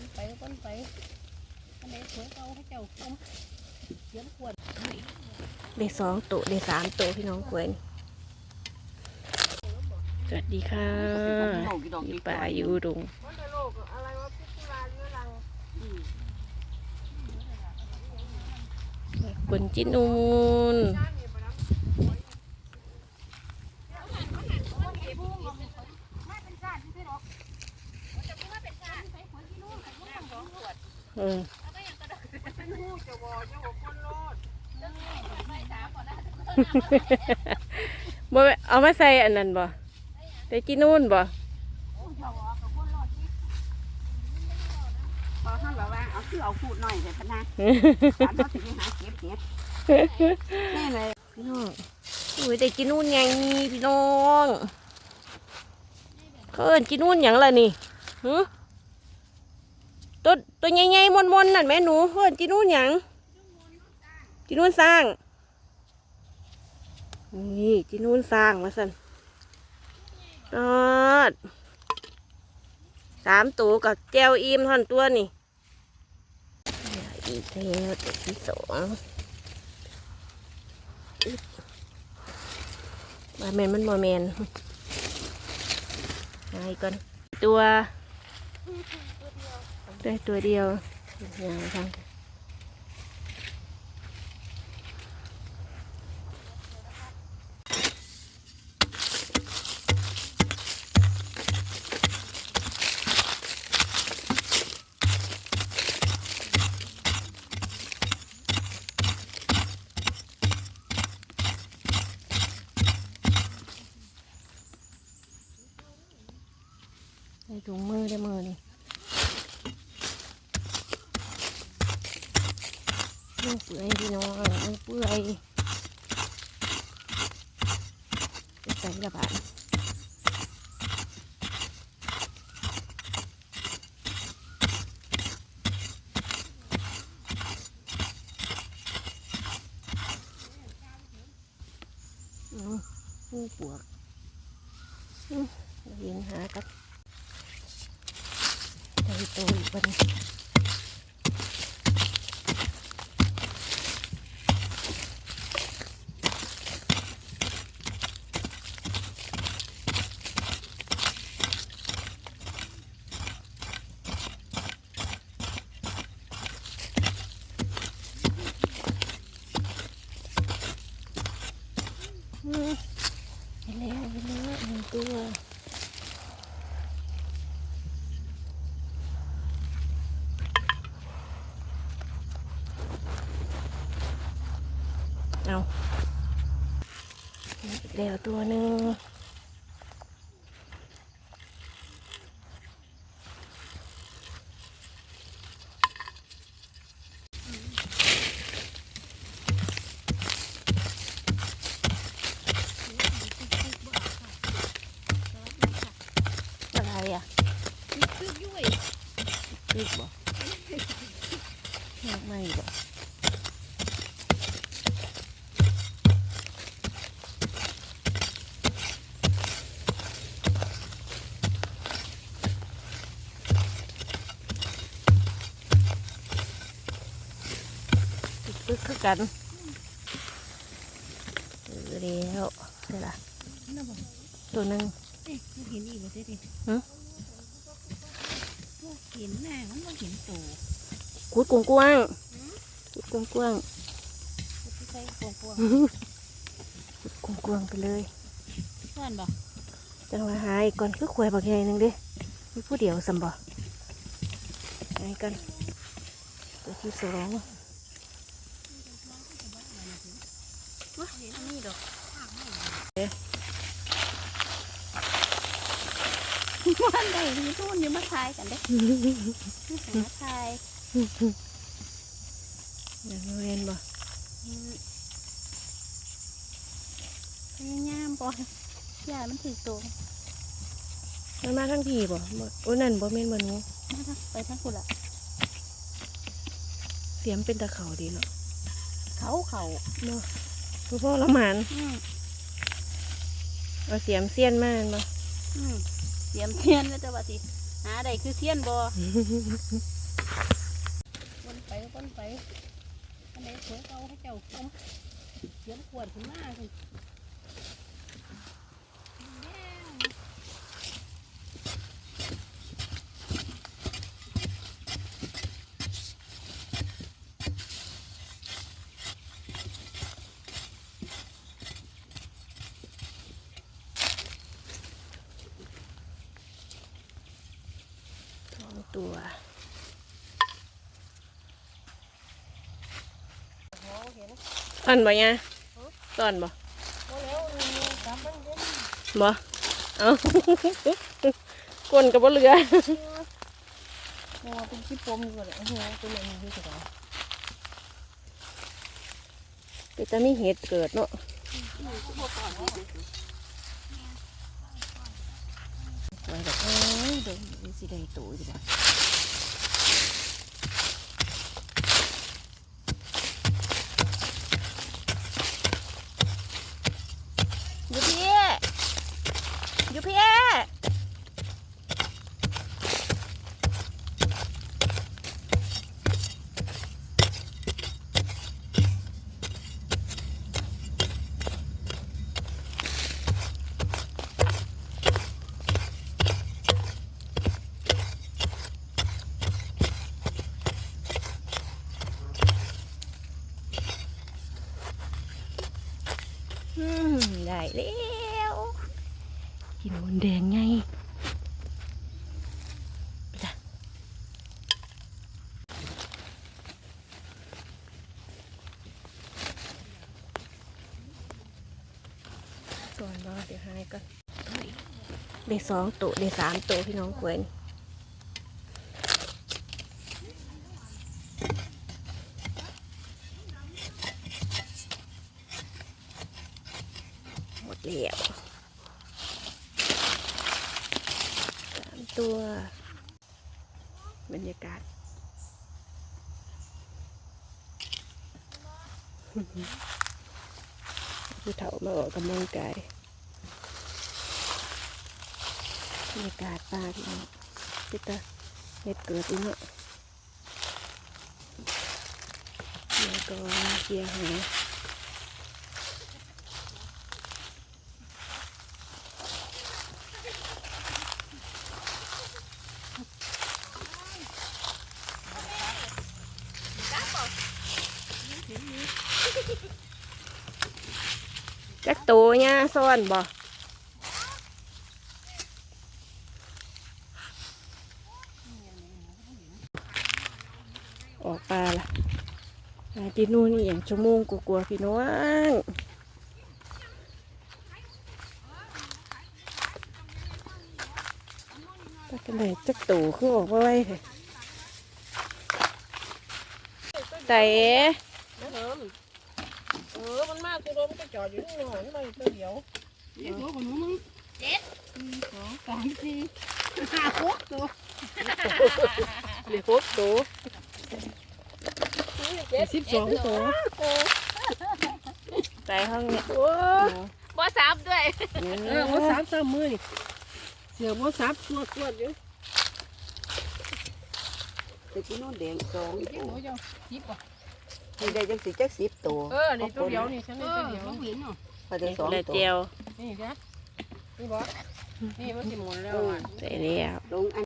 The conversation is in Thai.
คนไปคนไปอันไหนสวยเอาให้เจ้าคมเยี่ยมควรได้สองตัวได้สามตัวพี่น้องกวยนี่สวัสดีค่ะอยู่ป่าอยู่ดงบนจินูน เออบ่เอามาใส่อันนั้นบ่แต่กินนู่นบ่พอท่านบอกว่าเอาคือเอาพูดหน่อยแต่พะนะตามเขาถึงหาเก็บเห็ดนี่เลยพี่น้องอุ้ยแต่กินนู่นไงพี่น้อง เขาเอิ้นกินนู่นหยังล่ะนี่หือ ตัวตัวใหญ่ๆมนๆนั่นแม่หนูเขาเอิ้นกินนู่นหยังกินนู่นสร้าง นี่กินนู่นสร้างมาสั่นตอดสามตัวกับแก้วอิ่มท่อนตัวนี่อีกแล้วตัวที่สองบมาแมนมันบอแมนหายก่อนตัว ได้ตัวเดียวอย่างทางใส่ถุงมือได้มือนี่ มือเปื่อยพี่น้องมือเปื่อยใส่กระบาดอืมมือปวกอืมเห็นหากับได้ตัวอีกวัน ไปแล้วเห็นแล้วหนึ่งตัวเอาเดี๋ยวตัวหนึ่งอะไรอะ คือยุ่ย รีบบ่ไม่บ่ปึ๊กคือกันเออเดี๋ยวเดี๋ยวละน่าบอกตัวหนึ่งเอ๊ะมันเห็นอีกว่าเด็ดฮะพวกเห็นหน้ามันบ่เห็นตัวกุดกวงกว้างกุดกวงกว้างที่ใส่พวงพวงกุดกวงกว้างไปเลยเพื่อนบ่จังหวะหายก่อนคือขวยบักใหญ่หนึ่งเด้มีผู้เดียวสัมบ่หายกันตัวที่สอง วะเห็นนี่ดอก มันได้มีทุนอยู่มาทายกันเด้มาทายอย่างเรียนบ่พยายามบ่อย่ามันถือตัวมันมาทั้งทีบ่บ่โอ้นั่นบ่แม่นบ่หนูมาทักไปทั้งคุณละเสียมเป็นตะเขาดีเนาะเขาเขาเนาะคือพ่อละหมานอืมเอาเสียมเสี้ยนมาแม่นบ่อื เสียมเทียนแล้วจะว่าสิหาได้คือเทียนบ่วนไปวนไปอันไหนสวยเอาให้เจ้าอมเขียมขวดขึ้นมาสิสอง ตัวตอนบ่เนี่ยตอนบ่โอ้แล้วสามพันเด้บ่เอากวนกับบ่เหลือโอ้เป็นขี้ปมอยู่เลยโอ้โหเป็นอะไรนี่สิคะก็จะมีเห็ดเกิดเนาะสวยแบบเอ้ยเดี๋ยวสิได้ตูอยู่บ่อยู่ อยู่พี่อืมได้แล้ว กินมนแดงไงไปจ้ะก่อนบ่เดี๋ยวหายก่อนเฮ้ยได้สองตัวได้สามตัวพี่น้องกวนหมดแล้วสาม ตัว บรรยากาศ ผู้เฒ่ามาออกกำลังกายบรรยากาศป่าพี่น้องพิตาเห็ดเกิดอีกเนาะเดี๋ยวก็เกี่ยหา จักโตเนี่ยซ่อนบ่ออกปลาละที่นู่นนี่อย่างชั่วโมงกลัวๆพี่น้องปลากันไหนจักโตคือออกมาไว้เลยแต่ อมันมาตัวรถก็จอดอยู่นี่หน่อยมันตัวเดียวเจ็ดตัวของมึงเจ็ดสองสามสี่ห้าหก นี่ยโอ้บ่ซับด้วยเออว่าสามสามมือนี่เสือว่าสามตัวตัวอยู่แต่ที่โน่นแดงสองเจ้าหนูเจ้าสิบป่ะนี่ได้จังสิจักสิบตัวเออนี่ตัวเดียวนี่ฉันนี่ตัวเดียวเห็นเนาะพอได้สองเหลือตัวเจียวนี่จ้ะนี่บอนี่มันสิหมดแล้วอะ ใส่แล้ว ลงอัน